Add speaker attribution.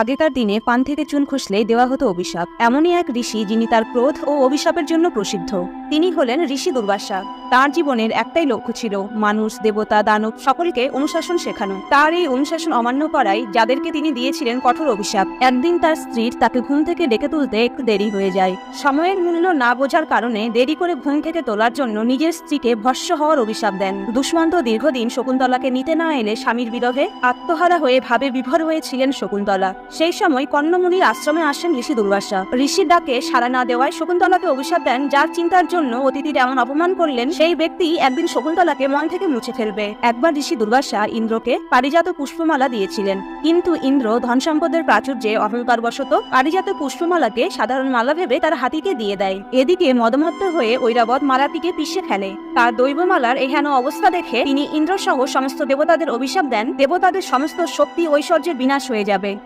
Speaker 1: আগেকার দিনে পান থেকে চুন খুঁজলেই দেওয়া হতো অভিশাপ। এমনই এক ঋষি যিনি তার ক্রোধ ও অভিশাপের জন্য প্রসিদ্ধ। তিনি হলেন ঋষি দুর্বাসা। তার জীবনের একটাই লক্ষ্য ছিল মানুষ, দেবতা, দানব সকলকে অনুশাসন শেখানো। তার এই অনুশাসন অমান্য করাই যাদেরকে তিনি দিয়েছিলেন কঠোর অভিশাপ। একদিন তার স্ত্রীর তাকে ঘুম থেকে ডেকে তুলতে একটু দেরি হয়ে যায়। সময়ের মূল্য না বোঝার কারণে দেরি করে ঘুম থেকে তোলার জন্য নিজের স্ত্রীকে ভস্য হওয়ার অভিশাপ দেন। দুষ্মন্ত দীর্ঘদিন শকুন্তলাকে নিতে না এলে স্বামীর বিরহে আত্মহারা হয়ে ভাবে বিভোর হয়েছিলেন শকুন্তলা। সেই সময় কর্ণমুনির আশ্রমে আসেন ঋষি দুর্বাসা। ঋষির ডাকে সাড়া না দেওয়ায় শকুন্তলাকে অভিশাপ দেন, যার চিন্তার জন্য অতিথির এমন অপমান করলেন সেই ব্যক্তি একদিন শকুন্তলাকে মন থেকে মুছে ফেলবে। একবার ঋষি দুর্বাসা ইন্দ্রকে পারিজাত পুষ্পমালা দিয়েছিলেন। কিন্তু ইন্দ্র ধন সম্পদের প্রাচুর্যে অহংকার বশত পারিজাত পুষ্পমালাকে সাধারণ মালা ভেবে তার হাতিকে দিয়ে দেয়। এদিকে মদমত্ত হয়ে ঐরাবত মালাটিকে পিষে ফেলে। তার দৈবমালার এহেন অবস্থা দেখে তিনি ইন্দ্র সহ সমস্ত দেবতাদের অভিশাপ দেন। দেবতাদের সমস্ত শক্তি ঐশ্বর্যের বিনাশ হয়ে যাবে।